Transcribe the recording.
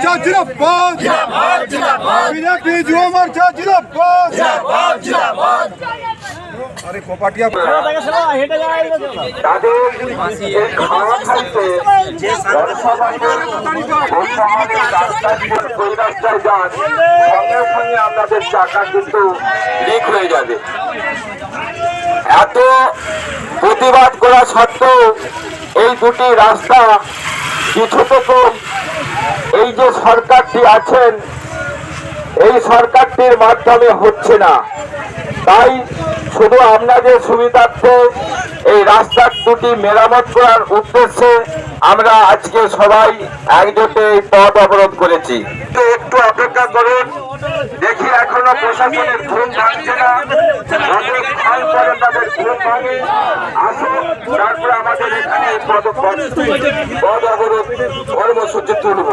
মোর্চা জিন্দাবাদ জিন্দাবাদ বিজেপি যুব মোর্চা যে সঙ্গে আপনাদের চাকা কিন্তু লিক হয়ে যাবে এত প্রতিবাদ করা সত্ত্বেও এই দুটি রাস্তা কিছু তো এই যে সরকারটি আছেন, এই সরকারটির মাধ্যমে হচ্ছে না। তাই শুধু আপনাদের সুবিধার্থে এই রাস্তার দুটি মেরামত করার উদ্দেশ্যে আমরা আজকে সবাই একজোটে এই পথ অবরোধ করেছি। একটু অপেক্ষা করুন। দেখি এখনও প্রশাসনের ঘুম ভাঙছে না। আসুন, তারপরে আমাদের এই পদ পদ পদ অবরোধ কর্মসূচি তুলব